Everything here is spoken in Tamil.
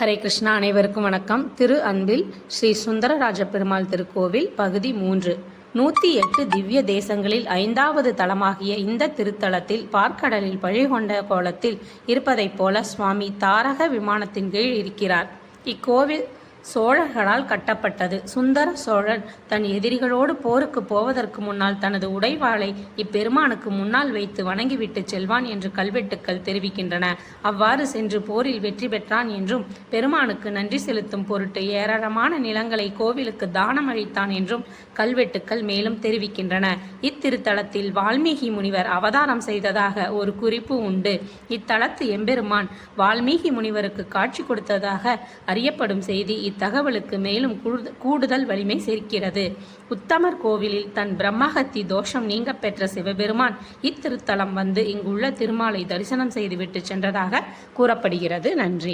ஹரே கிருஷ்ணா அனைவருக்கும் வணக்கம். திரு அன்பில் ஸ்ரீ சுந்தரராஜ பெருமாள் திருக்கோவில் பகுதி மூன்று. நூற்றி எட்டு திவ்ய தேசங்களில் ஐந்தாவது தலமாகிய இந்த திருத்தலத்தில் பார்க்கடலில் பழிகொண்ட கோலத்தில் இருப்பதைப் போல சுவாமி தாரக விமானத்தின் கீழ் இருக்கிறார். இக்கோவில் சோழர்களால் கட்டப்பட்டது. சுந்தர சோழன் தன் எதிரிகளோடு போருக்கு போவதற்கு முன்னால் தனது உடைவாளை இப்பெருமானுக்கு முன்னால் வைத்து வணங்கிவிட்டு செல்வான் என்று கல்வெட்டுக்கள் தெரிவிக்கின்றன. அவ்வாறு சென்று போரில் வெற்றி பெற்றான் என்றும் பெருமானுக்கு நன்றி செலுத்தும் பொருட்டு ஏராளமான நிலங்களை கோவிலுக்கு தானம் அளித்தான் என்றும் கல்வெட்டுக்கள் மேலும் தெரிவிக்கின்றன. இத்திருத்தலத்தில் வால்மீகி முனிவர் அவதாரம் செய்ததாக ஒரு குறிப்பு உண்டு. இத்தலத்து எம்பெருமான் வால்மீகி முனிவருக்கு காட்சி கொடுத்ததாக அறியப்படும் செய்தி இத்தகவலுக்கு மேலும் கூடுதல் வலிமை சேர்க்கிறது. உத்தமர் கோவிலில் தன் பிரம்மஹத்தி தோஷம் நீங்க பெற்ற சிவபெருமான் இத்திருத்தலம் வந்து இங்குள்ள திருமாலை தரிசனம் செய்துவிட்டு சென்றதாக கூறப்படுகிறது. நன்றி.